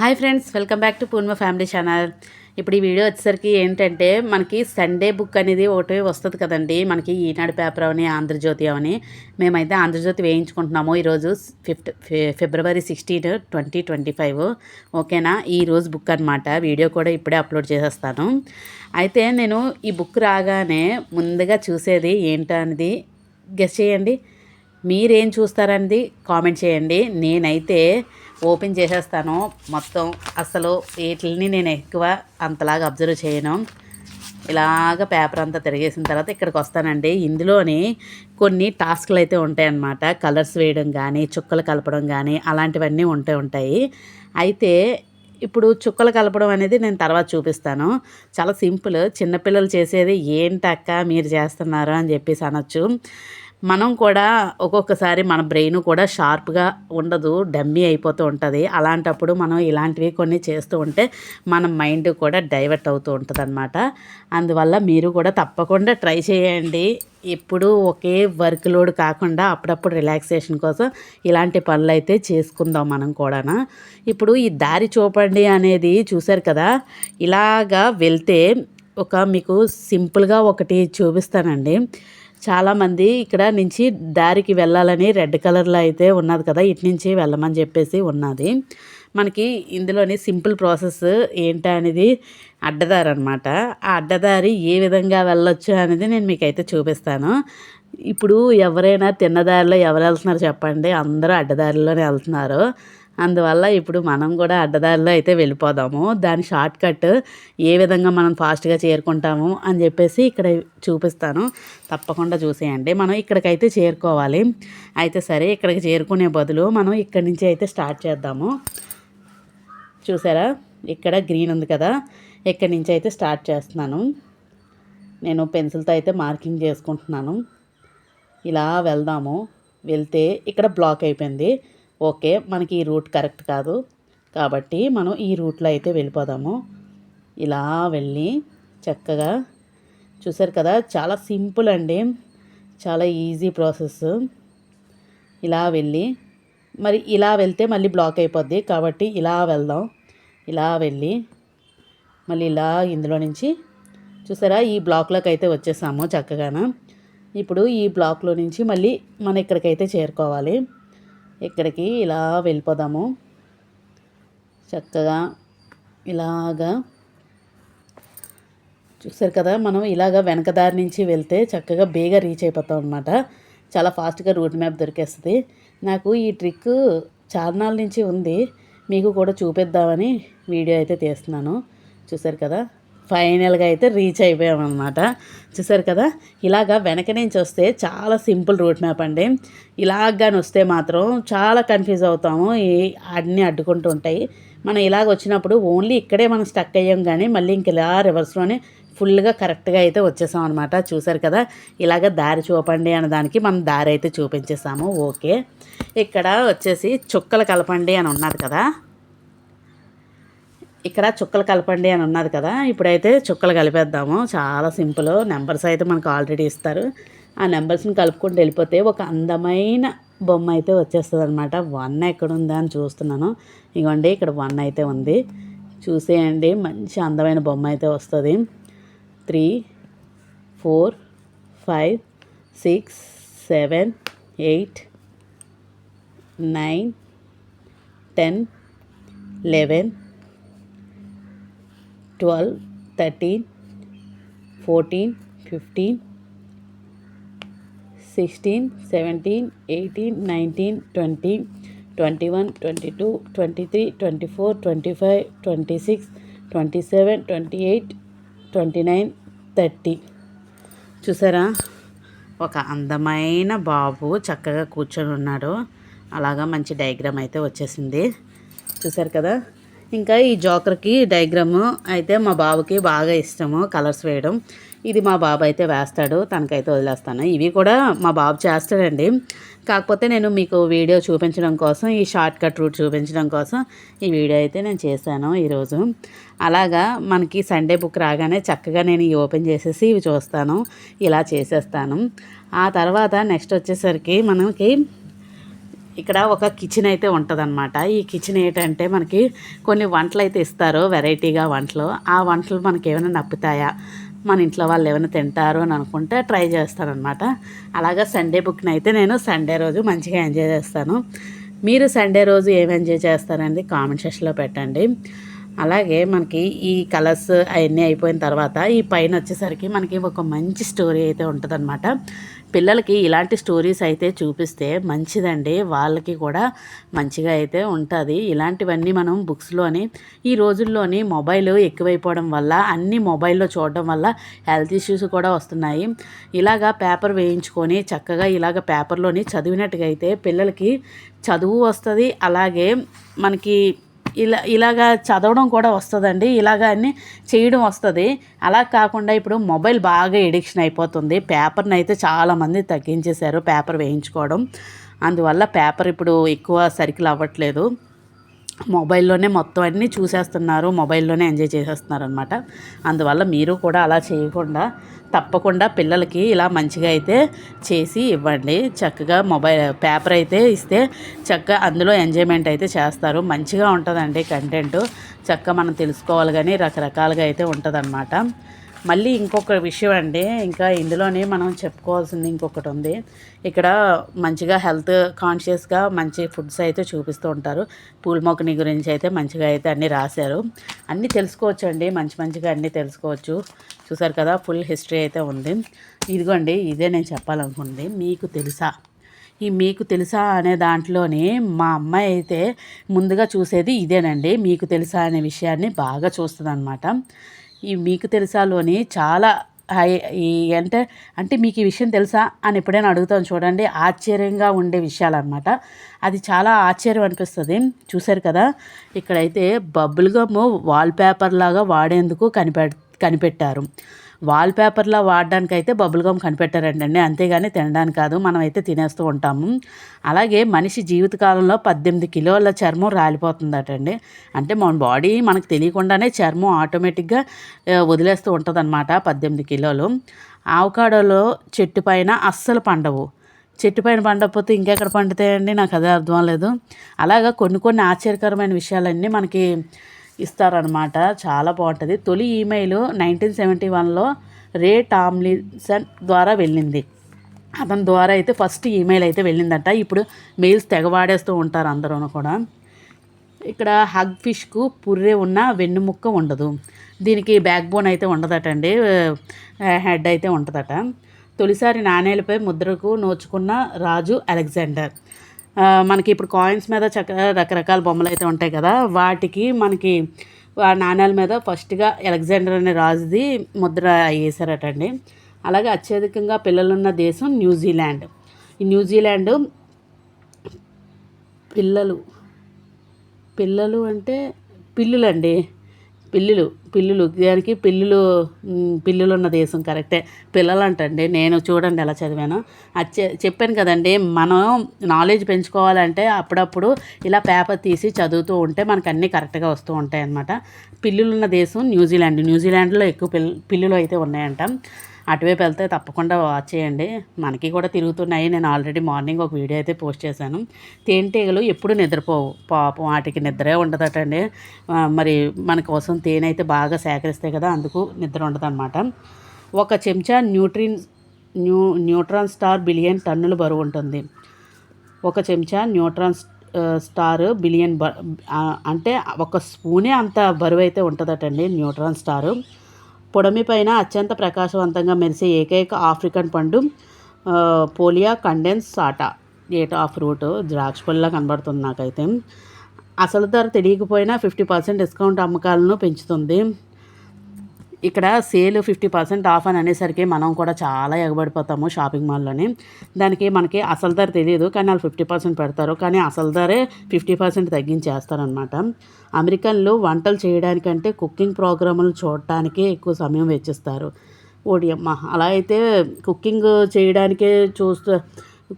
Hi friends welcome back to Purna family channel. ఇప్పుడు ఈ video వచ్చేసరికి ఏంటంటే మనకి సండే బుక్ అనేది ఒకటి వస్తుంది కదండి. మనకి ఈనాడు పేపర్ అవని ఆంధ్రజ్యోతి అవని. మేమైతే ఆంధ్రజ్యోతి వేయించుకుంటున్నాము. ఈరోజు fifth February sixteen twenty twenty five ఓకేనా? ఈ రోజు బుక్ అనమాట వీడియో కూడా ఇప్పుడే అప్లోడ్ చేసేస్తాను. అయితే నేను ఈ బుక్ రాగానే ముందుగా చూసేది ఏంటనేది గెస్ చేయండి. మీరేం చూస్తారనేది కామెంట్ చేయండి. నేనైతే ఓపెన్ చేసేస్తాను. మొత్తం అసలు వీటిని నేను ఎక్కువ అంతలాగా అబ్జర్వ్ చేయను. ఇలాగ పేపర్ అంతా తిరిగేసిన తర్వాత ఇక్కడికి వస్తానండి. ఇందులోని కొన్ని టాస్క్లు అయితే ఉంటాయన్నమాట. కలర్స్ వేయడం కానీ చుక్కలు కలపడం కానీ అలాంటివన్నీ ఉంటే ఉంటాయి. అయితే ఇప్పుడు చుక్కలు కలపడం అనేది నేను తర్వాత చూపిస్తాను. చాలా సింపుల్. చిన్నపిల్లలు చేసేది ఏంటక్క మీరు చేస్తున్నారు అని చెప్పేసి అనొచ్చు. మనం కూడా ఒక్కొక్కసారి మన బ్రెయిన్ కూడా షార్ప్గా ఉండదు డమ్మీ అయిపోతూ ఉంటుంది. అలాంటప్పుడు మనం ఇలాంటివి కొన్ని చేస్తూ ఉంటే మన మైండ్ కూడా డైవర్ట్ అవుతూ ఉంటుంది అనమాట అందువల్ల మీరు కూడా తప్పకుండా ట్రై చేయండి. ఎప్పుడు ఒకే వర్క్ లోడ్ కాకుండా అప్పుడప్పుడు రిలాక్సేషన్ కోసం ఇలాంటి పనులు అయితే చేసుకుందాం మనం కూడా ఇప్పుడు ఈ దారి చూపండి అనేది చూశారు కదా? ఇలాగా వెళ్తే ఒక మీకు సింపుల్గా ఒకటి చూపిస్తానండి. చాలామంది ఇక్కడ నుంచి దారికి వెళ్ళాలని రెడ్ కలర్లో అయితే ఉన్నది కదా ఇటు నుంచి వెళ్ళమని చెప్పేసి ఉన్నది. మనకి ఇందులోని సింపుల్ ప్రాసెస్ ఏంటి అనేది అడ్డదారి అనమాట ఆ అడ్డదారి ఏ విధంగా వెళ్ళొచ్చు అనేది నేను మీకైతే చూపిస్తాను. ఇప్పుడు ఎవరైనా తిన్నదారిలో ఎవరు వెళ్తున్నారు చెప్పండి అందరూ అడ్డదారిలోనే వెళ్తున్నారు. అందువల్ల ఇప్పుడు మనం కూడా అడ్డదారిలో అయితే వెళ్ళిపోదాము. దాని షార్ట్ కట్ ఏ విధంగా మనం ఫాస్ట్గా చేరుకుంటాము అని చెప్పేసి ఇక్కడ చూపిస్తాను. తప్పకుండా చూసేయండి. మనం ఇక్కడికైతే చేరుకోవాలి. అయితే సరే ఇక్కడికి చేరుకునే బదులు మనం ఇక్కడి నుంచి అయితే స్టార్ట్ చేద్దాము. చూసారా? ఇక్కడ గ్రీన్ ఉంది కదా. ఇక్కడి నుంచి అయితే స్టార్ట్ చేస్తున్నాను. నేను పెన్సిల్తో అయితే మార్కింగ్ చేసుకుంటున్నాను. ఇలా వెళ్దాము. వెళ్తే ఇక్కడ బ్లాక్ అయిపోయింది. ఓకే మనకి ఈ రూట్ కరెక్ట్ కాదు. కాబట్టి మనం ఈ రూట్లో అయితే వెళ్ళిపోదాము. ఇలా వెళ్ళి చక్కగా చూసారు కదా చాలా సింపుల్ అండి. చాలా ఈజీ ప్రాసెస్. ఇలా వెళ్ళి మరి ఇలా వెళ్తే మళ్ళీ బ్లాక్ అయిపోద్ది. కాబట్టి ఇలా వెళ్దాం. ఇలా వెళ్ళి మళ్ళీ ఇలా ఇందులో నుంచి చూసారా ఈ బ్లాక్లోకి అయితే వచ్చేసాము చక్కగాన. ఇప్పుడు ఈ బ్లాక్లో నుంచి మళ్ళీ మనం ఇక్కడికైతే చేరుకోవాలి. ఇక్కడికి ఇలా వెళ్ళిపోదాము. చక్కగా ఇలాగా చూసారు కదా మనం ఇలాగ వెనక దారి నుంచి వెళ్తే చక్కగా బేగా రీచ్ అయిపోతాం అనమాట చాలా ఫాస్ట్గా రూట్ మ్యాప్ దొరికేస్తుంది. నాకు ఈ ట్రిక్ చార్నాల నుంచి ఉంది. మీకు కూడా చూపిద్దామని వీడియో అయితే తీస్తున్నాను. చూసారు కదా ఫైనల్గా అయితే రీచ్ అయిపోయామన్నమాట. చూసారు కదా? ఇలాగా వెనక నుంచి వస్తే చాలా సింపుల్ రూట్ మ్యాప్ అండి. ఇలాగాని వస్తే మాత్రం చాలా కన్ఫ్యూజ్ అవుతాము. ఈ అన్నీ అడ్డుకుంటూ ఉంటాయి. మనం ఇలాగ వచ్చినప్పుడు ఓన్లీ ఇక్కడే మనం స్టక్ అయ్యాం కానీ మళ్ళీ ఇంక ఇలా రివర్స్లోనే ఫుల్గా కరెక్ట్గా అయితే వచ్చేసాం అనమాట చూసారు కదా? ఇలాగ దారి చూపండి అన్న దానికి మనం దారి అయితే చూపించేసాము. ఓకే. ఇక్కడ వచ్చేసి చుక్కలు కలపండి అని ఉన్నది కదా? ఇక్కడ చుక్కలు కలపండి అని ఉన్నది కదా ఇప్పుడైతే చుక్కలు కలిపేద్దాము. చాలా సింపుల్. నెంబర్స్ అయితే మనకు ఆల్రెడీ ఇస్తారు. ఆ నెంబర్స్ని కలుపుకుంటూ వెళ్ళిపోతే ఒక అందమైన బొమ్మ అయితే వచ్చేస్తుంది అనమాట వన్ ఎక్కడుందా అని చూస్తున్నాను. ఇగోండి ఇక్కడ వన్ అయితే ఉంది. చూసేయండి మంచి అందమైన బొమ్మ అయితే వస్తుంది. Three four five six seven eight nine ten eleven twelve thirteen fourteen fifteen sixteen seventeen eighteen nineteen twenty twenty one twenty two twenty three twenty four twenty five twenty six twenty seven twenty eight twenty nine thirty. చూసారా? ఒక అందమైన బాబు చక్కగా కూర్చొని ఉన్నాడు అలాగా మంచి diagram అయితే వచ్చేసింది. చూసారు కదా? ఇంకా ఈ జోకర్కి డయాగ్రామ్ అయితే మా బాబుకి బాగా ఇష్టము కలర్స్ వేయడం. ఇది మా బాబు అయితే వేస్తాడు తనకైతే వదిలేస్తాను. ఇవి కూడా మా బాబు చేస్తాడండి. కాకపోతే నేను మీకు వీడియో చూపించడం కోసం ఈ షార్ట్ కట్ రూట్ చూపించడం కోసం ఈ వీడియో అయితే నేను చేశాను ఈరోజు. అలాగా మనకి సండే బుక్ రాగానే చక్కగా నేను ఇవి ఓపెన్ చేసేసి ఇవి చూస్తాను ఇలా చేసేస్తాను. ఆ తర్వాత నెక్స్ట్ వచ్చేసరికి మనకి ఇక్కడ ఒక కిచెన్ అయితే ఉంటుందన్నమాట. ఈ కిచెన్ ఏంటంటే మనకి కొన్ని వంటలు అయితే ఇస్తారు వెరైటీగా వంటలు. ఆ వంటలు మనకి ఏమైనా నప్పుతాయా? మన ఇంట్లో వాళ్ళు ఏమైనా తింటారు అని అనుకుంటే ట్రై చేస్తానమాట అలాగా సండే బుక్ని అయితే నేను సండే రోజు మంచిగా ఎంజాయ్ చేస్తాను. మీరు సండే రోజు ఏమి ఎంజాయ్ చేస్తారండి కామెంట్ సెక్షన్లో పెట్టండి. అలాగే మనకి ఈ కలర్స్ అవన్నీ అయిపోయిన తర్వాత ఈ పైన వచ్చేసరికి మనకి ఒక మంచి స్టోరీ అయితే ఉంటుందన్నమాట. పిల్లలకి ఇలాంటి స్టోరీస్ అయితే చూపిస్తే మంచిదండి. వాళ్ళకి కూడా మంచిగా అయితే ఉంటుంది. ఇలాంటివన్నీ మనం బుక్స్లోని ఈ రోజుల్లోని మొబైల్ ఎక్కువైపోవడం వల్ల అన్ని మొబైల్లో చూడడం వల్ల హెల్త్ ఇష్యూస్ కూడా వస్తున్నాయి. ఇలాగా పేపర్ వేయించుకొని చక్కగా ఇలాగ పేపర్లోని చదివినట్టుగా అయితే పిల్లలకి చదువు వస్తుంది. అలాగే మనకి ఇలా ఇలాగా చదవడం కూడా వస్తుందండి. ఇలాగ అన్నీ చేయడం వస్తుంది. అలా కాకుండా ఇప్పుడు మొబైల్ బాగా ఎడిక్షన్ అయిపోతుంది. పేపర్ని అయితే చాలామంది తగ్గించేశారు పేపర్ వేయించుకోవడం. అందువల్ల పేపర్ ఇప్పుడు ఎక్కువ సర్కిల్ అవ్వట్లేదు. మొబైల్లోనే మొత్తం అన్నీ చూసేస్తున్నారు. మొబైల్లోనే ఎంజాయ్ చేసేస్తున్నారు అనమాట అందువల్ల మీరు కూడా అలా చేయకుండా తప్పకుండా పిల్లలకి ఇలా మంచిగా అయితే చేసి ఇవ్వండి. చక్కగా మొబైల్ పేపర్ అయితే ఇస్తే చక్కగా అందులో ఎంజాయ్మెంట్ అయితే చేస్తారు. మంచిగా ఉంటుందండి కంటెంట్. చక్కగా మనం తెలుసుకోవాలి కానీ రకరకాలుగా అయితే ఉంటుందన్నమాట. మళ్ళీ ఇంకొక విషయం అండి. ఇంకా ఇందులోనే మనం చెప్పుకోవాల్సింది ఇంకొకటి ఉంది. ఇక్కడ మంచిగా హెల్త్ కాన్షియస్గా మంచి ఫుడ్స్ అయితే చూపిస్తూ ఉంటారు. పూల మొక్కని గురించి అయితే మంచిగా అయితే అన్నీ రాశారు. అన్నీ తెలుసుకోవచ్చు అండి మంచి మంచిగా అన్నీ తెలుసుకోవచ్చు. చూసారు కదా ఫుల్ హిస్టరీ అయితే ఉంది. ఇదిగోండి ఇదే నేను చెప్పాలనుకుంది. మీకు తెలుసా? ఈ మీకు తెలుసా అనే దాంట్లోనే మా అమ్మాయి అయితే ముందుగా చూసేది ఇదేనండి. మీకు తెలుసా అనే విషయాన్ని బాగా చూస్తుంది అనమాట ఈ మీకు తెలుసాలోని చాలా హై ఈ అంటే అంటే మీకు ఈ విషయం తెలుసా అని ఎప్పుడైనా అడుగుతాం చూడండి. ఆశ్చర్యంగా ఉండే విషయాలు అన్నమాట అది చాలా ఆశ్చర్యం అనిపిస్తుంది. చూశారు కదా? ఇక్కడైతే బబుల్ గమ్ వాల్పేపర్ లాగా వాడేందుకు కనిపెడుతుంది కనిపెట్టారు. వాల్పేపర్లో వాడడానికి అయితే బబుల్ గమ్ కనిపెట్టారంటండి. అంతేగాని తినడానికి కాదు మనం అయితే తినేస్తూ ఉంటాము. అలాగే మనిషి జీవితకాలంలో పద్దెనిమిది కిలోల చర్మం రాలిపోతుందటండి. అంటే మన బాడీ మనకు తెలియకుండానే చర్మం ఆటోమేటిక్గా వదిలేస్తూ ఉంటుందన్నమాట పద్దెనిమిది కిలోలు. ఆవకాడోలో చెట్టు పైన అస్సలు పండవు. చెట్టు పైన పండకపోతే ఇంకెక్కడ పండుతాయండి? నాకు అదే అర్థం లేదు. అలాగా కొన్ని కొన్ని ఆశ్చర్యకరమైన విషయాలన్నీ మనకి ఇస్తారనమాట చాలా బాగుంటుంది. తొలి ఈమెయిల్ నైన్టీన్ సెవెంటీ వన్లో రే టామ్లిన్సన్ ద్వారా వెళ్ళింది. అతని ద్వారా అయితే ఫస్ట్ ఈమెయిల్ అయితే వెళ్ళిందట. ఇప్పుడు మెయిల్స్ తెగవాడేస్తూ ఉంటారు అందరూ కూడా. ఇక్కడ హగ్ ఫిష్కు పుర్రె ఉన్న వెన్నుముక్క ఉండదు. దీనికి బ్యాక్ బోన్ అయితే ఉండదటండి. హెడ్ అయితే ఉంటుందట. తొలిసారి నాణేలపై ముద్రకు నోచుకున్న రాజు అలెగ్జాండర్. మనకి ఇప్పుడు కాయిన్స్ మీద చక్కగా రకరకాల బొమ్మలు అయితే ఉంటాయి కదా వాటికి మనకి ఆ నాణ్యాల మీద ఫస్ట్గా అలెగ్జాండర్ అనే రాజుది ముద్ర వేసారటండి అలాగే అత్యధికంగా పిల్లలున్న దేశం న్యూజిలాండ్ ఈ న్యూజిలాండ్ పిల్లలు పిల్లలు అంటే పిల్లులండి. పిల్లులు పిల్లులు దానికి పిల్లులు పిల్లులు ఉన్న దేశం కరెక్టే. పిల్లలు అంటండి నేను చూడండి ఎలా చదివాను. అది చెప్పాను కదండి మనం నాలెడ్జ్ పెంచుకోవాలంటే అప్పుడప్పుడు ఇలా పేపర్ తీసి చదువుతూ ఉంటే మనకు అన్నీ కరెక్ట్గా వస్తూ ఉంటాయి అన్నమాట పిల్లులు ఉన్న దేశం న్యూజిలాండ్ న్యూజిలాండ్లో ఎక్కువ పిల్ పిల్లులు అయితే ఉన్నాయంట. అటువైపు వెళ్తే తప్పకుండా వాచ్ చేయండి. మనకి కూడా తిరుగుతున్నాయి. నేను ఆల్రెడీ మార్నింగ్ ఒక వీడియో అయితే పోస్ట్ చేశాను. తేనెటీగలు ఎప్పుడు నిద్రపోవు. పాపం వాటికి నిద్రే ఉండదటండి. మరి మన కోసం తేనె అయితే బాగా సేకరిస్తాయి కదా అందుకు నిద్ర ఉండదన్నమాట. ఒక చెంచా న్యూట్రిన్ న్యూ న్యూట్రాన్ స్టార్ బిలియన్ టన్నుల బరువు ఉంటుంది. ఒక చెంచా న్యూట్రాన్ స్టార్ బిలియన్ బ అంటే ఒక స్పూనే అంత బరువు అయితే ఉంటుందటండి న్యూట్రాన్ స్టారు. పొడమి పైన అత్యంత ప్రకాశవంతంగా మెరిసే ఏకైక ఆఫ్రికన్ పండు పోలియా కండెన్స్ సాటా. ఏట ఆఫ్ ఫ్రూట్ ద్రాక్ష పళ్ళ కనబడుతుంది నాకైతే. అసలు ధర తెలియకపోయినా ఫిఫ్టీ పర్సెంట్ డిస్కౌంట్ అమ్మకాలను పెంచుతుంది. ఇక్కడ సేల్ ఫిఫ్టీ పర్సెంట్ ఆఫ్ అని అనేసరికి మనం కూడా చాలా ఎగబడిపోతాము షాపింగ్ మాల్లోని. దానికి మనకి అసలు ధర తెలియదు కానీ వాళ్ళు ఫిఫ్టీ పర్సెంట్ పెడతారు. కానీ అసలు ధరే ఫిఫ్టీ పర్సెంట్ తగ్గించేస్తారనమాట అమెరికన్లు వంటలు చేయడానికంటే కుకింగ్ ప్రోగ్రాములు చూడటానికే ఎక్కువ సమయం వెచ్చిస్తారు. ఓడియమ్మ. అలా అయితే కుకింగ్ చేయడానికే చూస్తూ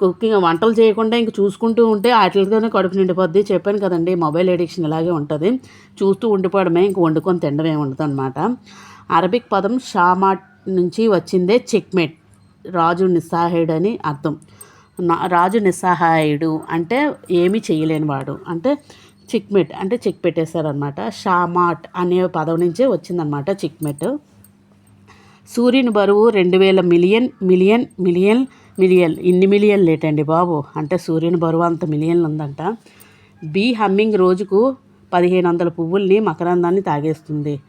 కుకింగ్ వంటలు చేయకుండా ఇంక చూసుకుంటూ ఉంటే వాటితోనే కడుపు నిండిపోద్ది. చెప్పాను కదండి మొబైల్ ఎడిక్షన్ ఇలాగే ఉంటుంది. చూస్తూ ఉండిపోవడమే ఇంక వండుకొని తినడమే ఉండదు అనమాట అరబిక్ పదం షామాట్ నుంచి వచ్చిందే చెక్మేట్. రాజు నిస్సహాయుడు అని అర్థం. నా- రాజు నిస్సహాయుడు అంటే ఏమీ చేయలేనివాడు అంటే చిక్మెట్ అంటే చెక్ పెట్టేశారనమాట షామాట్ అనే పదం నుంచే వచ్చిందనమాట చిక్మెట్. సూర్యుని బరువు రెండు వేల మిలియన్ మిలియన్ మిలియన్ మిలియన్. ఇన్ని మిలియన్ లేటండి బాబు. అంటే సూర్యుని బరువు అంత మిలియన్లు ఉందంట. బీ హమ్మింగ్ రోజుకు పదిహేను వందల పువ్వుల్ని మకరందాన్ని తాగేస్తుంది.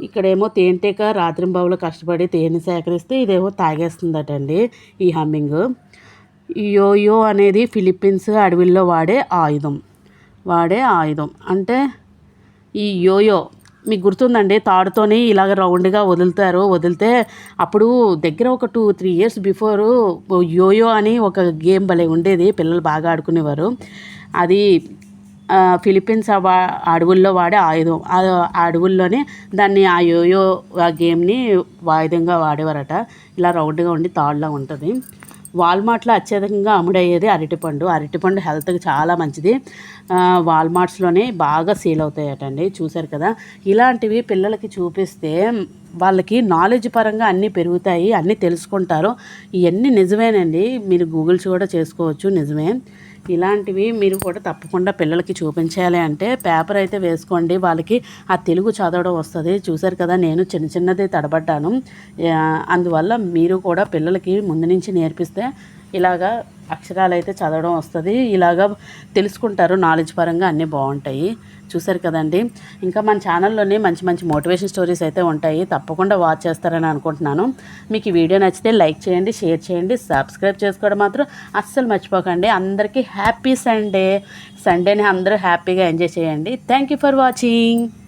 ఇక్కడేమో తేనెటీక రాత్రింబావులు కష్టపడి తేనె సేకరిస్తే ఇదేమో తాగేస్తుందటండి ఈ హమ్మింగ్. ఈ యోయో అనేది ఫిలిప్పీన్స్ అడవిల్లో వాడే ఆయుధం. వాడే ఆయుధం. అంటే ఈ యోయో మీకు గుర్తుందండి? తాడుతోని ఇలాగ రౌండ్గా వదులుతారు. వదిలితే అప్పుడు దగ్గర ఒక two three years before yoyo అని ఒక గేమ్ భలే ఉండేది. పిల్లలు బాగా ఆడుకునేవారు. అది ఫిలిప్పీన్స్ ఆ అడవుల్లో వాడే ఆయుధం. ఆ అడవుల్లోనే దాన్ని ఆ యోయో ఆ గేమ్ని వాయుధంగా వాడేవారట. ఇలా రౌండ్గా ఉండి తాడులా ఉంటుంది. వాల్మార్ట్లో అత్యధికంగా అమ్ముడయ్యేది అరటిపండు. అరటిపండు హెల్త్కి చాలా మంచిది. వాల్మార్ట్స్లోనే బాగా సేల్ అవుతాయటండి. చూశారు కదా? ఇలాంటివి పిల్లలకి చూపిస్తే వాళ్ళకి నాలెడ్జ్ పరంగా అన్నీ పెరుగుతాయి అన్నీ తెలుసుకుంటారు. ఇవన్నీ నిజమేనండి. మీరు గూగుల్స్ కూడా చేసుకోవచ్చు. నిజమే. ఇలాంటివి మీరు కూడా తప్పకుండా పిల్లలకి చూపించాలి అంటే పేపర్ అయితే వేసుకోండి. వాళ్ళకి ఆ తెలుగు చదవడం వస్తుంది. చూశారు కదా నేను చిన్న చిన్నది తడబడ్డాను. అందువల్ల మీరు కూడా పిల్లలకి ముందు నుంచి నేర్పిస్తే ఇలాగా అక్షరాలు అయితే చదవడం వస్తుంది. ఇలాగా తెలుసుకుంటారు. నాలెడ్జ్ పరంగా అన్నీ బాగుంటాయి. చూసారు కదండి. ఇంకా మన ఛానల్లోనే మంచి మంచి మోటివేషన్ స్టోరీస్ అయితే ఉంటాయి. తప్పకుండా వాచ్ చేస్తారని అనుకుంటున్నాను. మీకు ఈ వీడియో నచ్చితే లైక్ చేయండి షేర్ చేయండి సబ్స్క్రైబ్ చేసుకోవడం మాత్రం అస్సలు మర్చిపోకండి. అందరికీ హ్యాపీ సండే. సండేని అందరూ హ్యాపీగా ఎంజాయ్ చేయండి. Thank you for watching